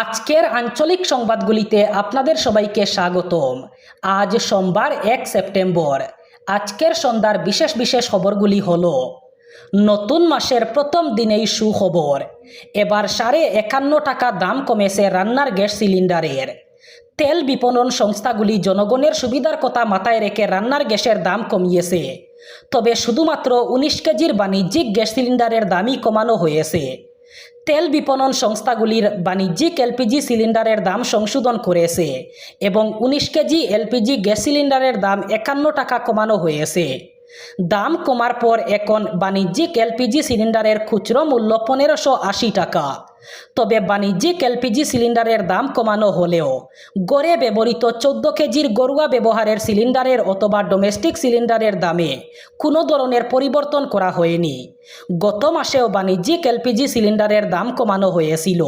আজকের আঞ্চলিক সংবাদগুলিতে আপনাদের সবাইকে স্বাগতম। আজ সোমবার এক সেপ্টেম্বর। আজকের সন্ধ্যার বিশেষ বিশেষ খবরগুলি হল, নতুন মাসের প্রথম দিনেই সুখবর। এবার সাড়ে একান্ন টাকা দাম কমেছে রান্নার গ্যাস সিলিন্ডারের। তেল বিপণন সংস্থাগুলি জনগণের সুবিধার কথা মাথায় রেখে রান্নার গ্যাসের দাম কমিয়েছে। তবে শুধুমাত্র উনিশ কেজির বাণিজ্যিক গ্যাস সিলিন্ডারের দামই কমানো হয়েছে। তেল বিপণন সংস্থাগুলির বাণিজ্যিক এলপিজি সিলিন্ডারের দাম সংশোধন করেছে এবং উনিশ কেজি এলপিজি গ্যাস সিলিন্ডারের দাম একান্ন টাকা কমানো হয়েছে। দাম কমার পর এখন বাণিজ্যিক এলপিজি সিলিন্ডারের খুচরো মূল্য পনেরোশো আশি টাকা। তবে বাণিজ্যিক এলপিজি সিলিন্ডারের দাম কমানো হলেও গড়ে ব্যবহৃত চোদ্দ কেজির গরুয়া ব্যবহারের সিলিন্ডারের অথবা ডোমেস্টিক সিলিন্ডারের দামে কোনো ধরনের পরিবর্তন করা হয়নি। গত মাসেও বাণিজ্যিক এলপিজি সিলিন্ডারের দাম কমানো হয়েছিল।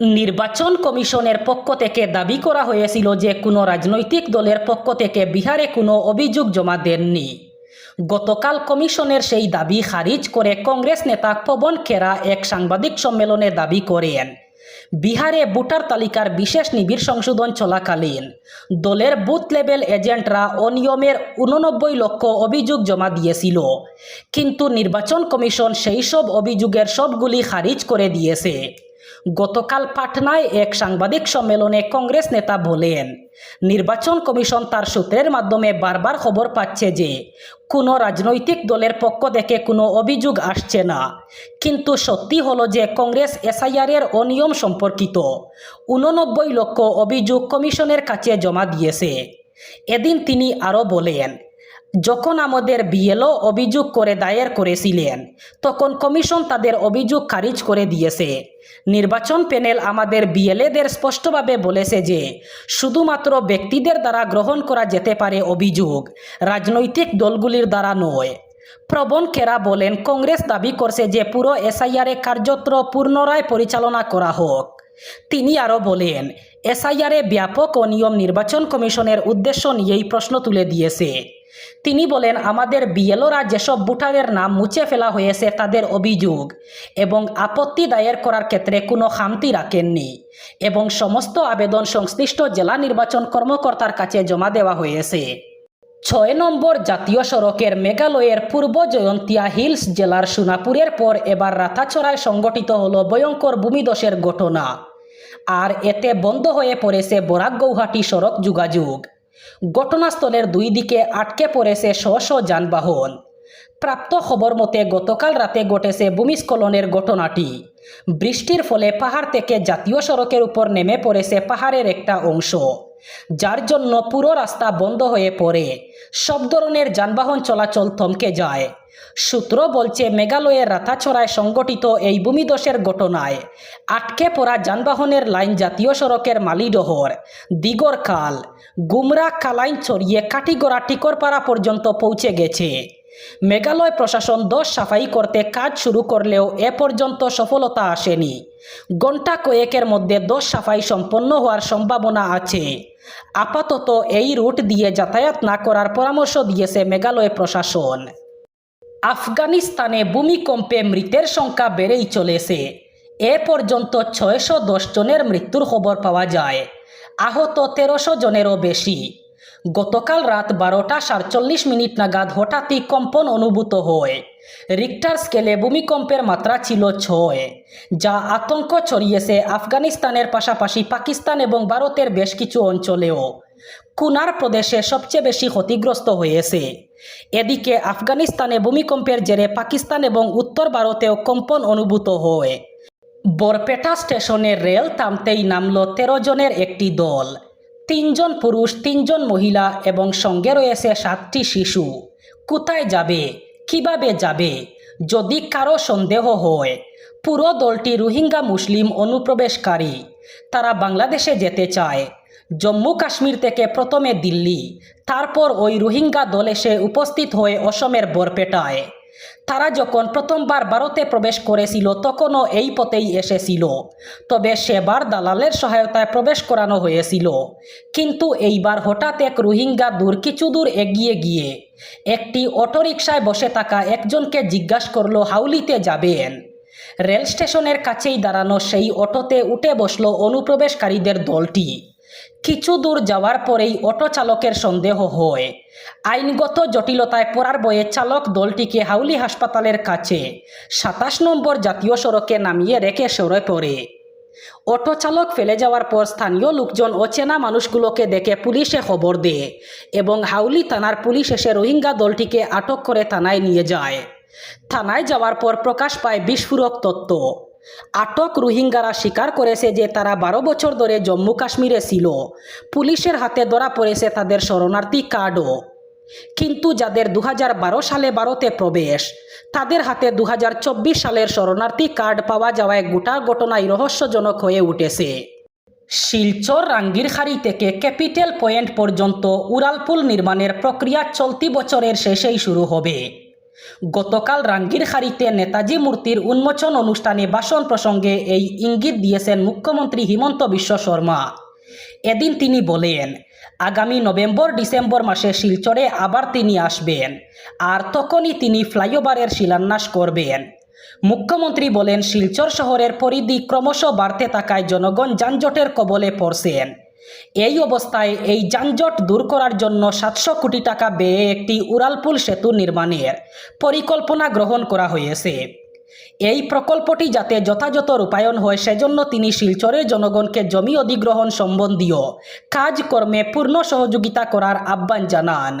নির্বাচন কমিশনের পক্ষ থেকে দাবি করা হয়েছিল যে কোনো রাজনৈতিক দলের পক্ষ থেকে বিহারে কোনো অভিযোগ জমা দেননি। গতকাল কমিশনের সেই দাবি খারিজ করে কংগ্রেস নেতা পবন খেরা এক সাংবাদিক সম্মেলনে দাবি করেন। বিহারে ভোটার তালিকার বিশেষ নিবিড় সংশোধন চলাকালীন। দলের বুথ লেভেল এজেন্টরা অনিয়মের উননব্বই লক্ষ অভিযোগ জমা দিয়েছিল। কিন্তু নির্বাচন কমিশন সেই সব অভিযোগের সবগুলি খারিজ করে দিয়েছে। গতকাল পাটনায় এক সাংবাদিক সম্মেলনে কংগ্রেস নেতা বলেন, নির্বাচন কমিশন তার সূত্রের মাধ্যমে বারবার খবর পাচ্ছে যে, কোনো রাজনৈতিক দলের পক্ষ থেকে কোনো অভিযোগ আসছে না। কিন্তু সত্যি হলো যে কংগ্রেস এসআইআরের অনিয়ম সম্পর্কিত। উননব্বই লক্ষ অভিযোগ কমিশনের কাছে জমা দিয়েছে। এদিন তিনি আরও বলেন যখন আমাদের বিএলও অভিযোগ করে দায়ের করেছিলেন, তখন কমিশন তাদের অভিযোগ খারিজ করে দিয়েছে। নির্বাচন প্যানেল আমাদের বিএলএদের স্পষ্টভাবে বলেছে যে, শুধুমাত্র ব্যক্তিদের দ্বারা গ্রহণ করা যেতে পারে অভিযোগ, রাজনৈতিক দলগুলির দ্বারা নয়। প্রবণ খেরা বলেন, কংগ্রেস দাবি করছে যে পুরো এসআইআরে কার্যত্র পুনরায় পরিচালনা করা হোক। তিনি আরও বলেন, এসআইআরে ব্যাপক অনিয়ম নির্বাচন কমিশনের উদ্দেশ্য নিয়েই প্রশ্ন তুলে দিয়েছে। তিনি বলেন, আমাদের বিএলওরা যেসব ভোটারের নাম মুছে ফেলা হয়েছে, তাদের অভিযোগ এবং আপত্তি দায়ের করার ক্ষেত্রে কোনো খামতি রাখেননি এবং সমস্ত আবেদন সংশ্লিষ্ট জেলা নির্বাচন কর্মকর্তার কাছে জমা দেওয়া হয়েছে। ছয় নম্বর জাতীয় সড়কের মেঘালয়ের পূর্ব জয়ন্তিয়া হিলস জেলার সোনাপুরের পর এবার রাতাছড়ায় সংগঠিত হল ভয়ঙ্কর ভূমিদশের ঘটনা। আর এতে বন্ধ হয়ে পড়েছে বরাক গৌহাটি সড়ক যোগাযোগ। ঘটনাস্থলের দুই দিকে আটকে পড়েছে শ শ যানবাহন। প্রাপ্ত খবর মতে, গতকাল রাতে ঘটেছে ভূমিস্খলনের ঘটনাটি। বৃষ্টির ফলে পাহাড় থেকে জাতীয় সড়কের উপর নেমে পড়েছে পাহাড়ের একটা অংশ। যার জন্য পুরো রাস্তা বন্ধ হয়ে পড়ে। সব ধরনের যানবাহন চলাচল থমকে যায়। সূত্র বলছে, মেঘালয়ের রাতাছড়ায় সংগঠিত এই ভূমিদশের ঘটনায় আটকে পড়া যানবাহনের লাইন জাতীয় সড়কের মালিডহর দিগরখাল গুমরা কালাইন ছড়িয়ে কাটিগড়া টিকরপাড়া পর্যন্ত পৌঁছে গেছে। মেঘালয় প্রশাসন দোষ সাফাই করতে কাজ শুরু করলেও এ পর্যন্ত সফলতা আসেনি। ঘণ্টা কয়েকের মধ্যে দোষ সাফাই সম্পন্ন হওয়ার সম্ভাবনা আছে। আপাতত এই রুট দিয়ে যাতায়াত না করার পরামর্শ দিয়েছে মেঘালয় প্রশাসন। আফগানিস্তানে ভূমিকম্পে মৃতের সংখ্যা বেড়েই চলেছে। এ পর্যন্ত ছয়শো দশ জনের মৃত্যুর খবর পাওয়া যায়। আহত তেরোশো জনেরও বেশি। গতকাল রাত বারোটা সাতচল্লিশ মিনিট নাগাদ হঠাৎই কম্পন অনুভূত হয়। রিক্টার স্কেলে ভূমিকম্পের মাত্রা ছিল ছয়, যা আতঙ্ক ছড়িয়েছে আফগানিস্তানের পাশাপাশি পাকিস্তান এবং ভারতের বেশ কিছু অঞ্চলেও। কুনার প্রদেশে সবচেয়ে বেশি ক্ষতিগ্রস্ত হয়েছে। এদিকে আফগানিস্তানে ভূমিকম্পের জেরে পাকিস্তান এবং উত্তর ভারতেও কম্পন অনুভূত হয়। বরপেটা স্টেশনে রেল থামতেই নামল তেরো জনের একটি দল। তিনজন পুরুষ, তিনজন মহিলা এবং সঙ্গে রয়েছে সাতটি শিশু। কোথায় যাবে? কীভাবে যাবে? যদি কারও সন্দেহ হয়, পুরো দলটি রোহিঙ্গা মুসলিম অনুপ্রবেশকারী। তারা বাংলাদেশে যেতে চায়। জম্মু কাশ্মীর থেকে প্রথমে দিল্লি, তারপর ওই রোহিঙ্গা দল এসে উপস্থিত হয়ে অসমের বরপেটায়। তারা যখন প্রথমবার ভারতে প্রবেশ করেছিল, তখনও এই পথেই এসেছিল। তবে সেবার দালালের সহায়তায় প্রবেশ করানো হয়েছিল। কিন্তু এইবার হঠাৎ এক রোহিঙ্গা দূর কিছু দূর এগিয়ে গিয়ে একটি অটোরিকশায় বসে থাকা একজনকে জিজ্ঞাসা করল, হাউলিতে যাবেন? রেল স্টেশনের কাছেই দাঁড়ানো সেই অটোতে উঠে বসল অনুপ্রবেশকারীদের দলটি। কিছু দূর যাওয়ার পরেই অটো চালকের সন্দেহ হয়। আইনগত জটিলতায় পড়ার বয়ে চালক দলটিকে হাউলি হাসপাতালের কাছে সাতাশ নম্বর জাতীয় সড়কে নামিয়ে রেখে সরে পড়ে। অটো চালক ফেলে যাওয়ার পর স্থানীয় লোকজন অচেনা মানুষগুলোকে দেখে পুলিশে খবর দেয় এবং হাউলি থানার পুলিশ এসে রোহিঙ্গা দলটিকে আটক করে থানায় নিয়ে যায়। থানায় যাওয়ার পর প্রকাশ পায় বিস্ফোরক তত্ত্ব আটক রোহিঙ্গারা স্বীকার করেছে যে তারা বারো বছর ধরে জম্মু কাশ্মীরে ছিল। পুলিশের হাতে ধরা পড়েছে তাদের শরণার্থী কার্ডও। কিন্তু যাদের দু হাজার বারো সালে ভারতে প্রবেশ, তাদের হাতে দু হাজার চব্বিশ সালের শরণার্থী কার্ড পাওয়া যাওয়ায় গোটা ঘটনায় রহস্যজনক হয়ে উঠেছে। শিলচর রাঙ্গিরখাড়ি থেকে ক্যাপিটাল পয়েন্ট পর্যন্ত উড়ালপুল নির্মাণের প্রক্রিয়া চলতি বছরের শেষেই শুরু হবে। গতকাল রাঙ্গিরখাড়িতে নেতাজি মূর্তির উন্মোচন অনুষ্ঠানে ভাষণ প্রসঙ্গে এই ইঙ্গিত দিয়েছেন মুখ্যমন্ত্রী হিমন্ত বিশ্ব শর্মা। এদিন তিনি বলেন, আগামী নভেম্বর ডিসেম্বর মাসে শিলচরে আবার তিনি আসবেন, আর তখনই তিনি ফ্লাইওভারের শিলান্যাস করবেন। মুখ্যমন্ত্রী বলেন, শিলচর শহরের পরিধি ক্রমশ বাড়তে থাকায় জনগণ যানজটের কবলে পড়ছেন। এই অবস্থায় এই যানজট দূর করার জন্য সাতশো কোটি টাকা ব্যয়ে একটি উড়ালপুল সেতু নির্মাণের পরিকল্পনা গ্রহণ করা হয়েছে। এই প্রকল্পটি যাতে যথাযথ রূপায়ণ হয়, সেজন্য তিনি শিলচরের জনগণকে জমি অধিগ্রহণ সম্বন্ধীয় কাজকর্মে পূর্ণ সহযোগিতা করার আহ্বান জানান।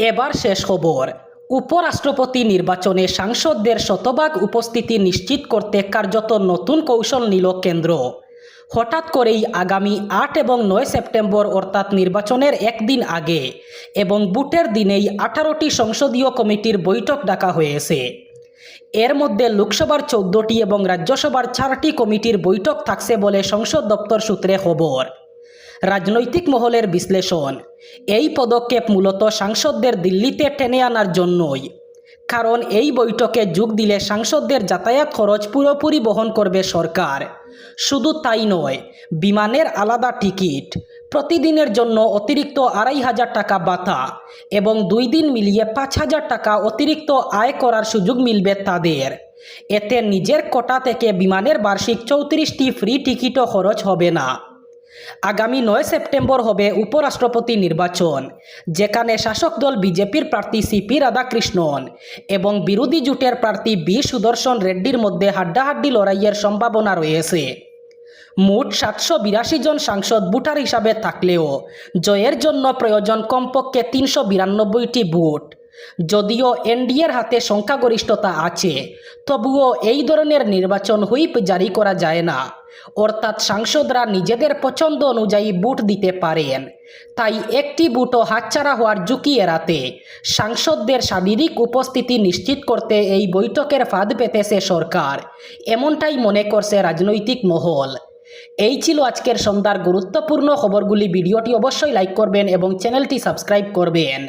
এবার শেষ খবর। উপরাষ্ট্রপতি নির্বাচনে সাংসদদের শতভাগ উপস্থিতি নিশ্চিত করতে কার্যত নতুন কৌশল নিল কেন্দ্র। হঠাৎ করেই আগামী আট এবং নয় সেপ্টেম্বর অর্থাৎ নির্বাচনের একদিন আগে এবং বুটের দিনেই আঠারোটি সংসদীয় কমিটির বৈঠক ডাকা হয়েছে। এর মধ্যে লোকসভার চৌদ্দটি এবং রাজ্যসভার চারটি কমিটির বৈঠক থাকছে বলে সংসদ দপ্তর সূত্রে খবর। রাজনৈতিক মহলের বিশ্লেষণ, এই পদক্ষেপ মূলত সাংসদদের দিল্লিতে টেনে আনার জন্যই। কারণ এই বৈঠকে যোগ দিলে সাংসদদের যাতায়াত খরচ পুরোপুরি বহন করবে সরকার। শুধু তাই নয়, বিমানের আলাদা টিকিট, প্রতিদিনের জন্য অতিরিক্ত আড়াই হাজার টাকা বাতা এবং দুই দিন মিলিয়ে পাঁচ হাজার টাকা অতিরিক্ত আয় করার সুযোগ মিলবে তাদের। এতে নিজের কোটা থেকে বিমানের বার্ষিক চৌত্রিশটি ফ্রি টিকিটও খরচ হবে না। আগামী নয় সেপ্টেম্বর হবে উপরাষ্ট্রপতি নির্বাচন, যেখানে শাসক দল বিজেপির প্রার্থী সিপি রাধাকৃষ্ণন এবং বিরোধী জোটের প্রার্থী বি সুদর্শন রেড্ডির মধ্যে হাড্ডাহাড্ডি লড়াইয়ের সম্ভাবনা রয়েছে। মোট সাতশো বিরাশি জন সাংসদ ভোটার হিসাবে থাকলেও জয়ের জন্য প্রয়োজন কমপক্ষে তিনশো বিরানব্বইটি ভোট। যদিও এনডিএর হাতে সংখ্যাগরিষ্ঠতা আছে, তবুও এই ধরনের নির্বাচন হুইপ জারি করা যায় না। অর্থাৎ সাংসদরা নিজেদের পছন্দ অনুযায়ী বুট দিতে পারেন। তাই একটি বুটও হাতছাড়া হওয়ার ঝুঁকি এড়াতে সাংসদদের শারীরিক উপস্থিতি নিশ্চিত করতে এই বৈঠকের ফাঁদ পেতেছে সরকার, এমনটাই মনে করছে রাজনৈতিক মহল। এই ছিল আজকের সন্ধ্যার গুরুত্বপূর্ণ খবরগুলি। ভিডিওটি অবশ্যই লাইক করবেন এবং চ্যানেলটি সাবস্ক্রাইব করবেন।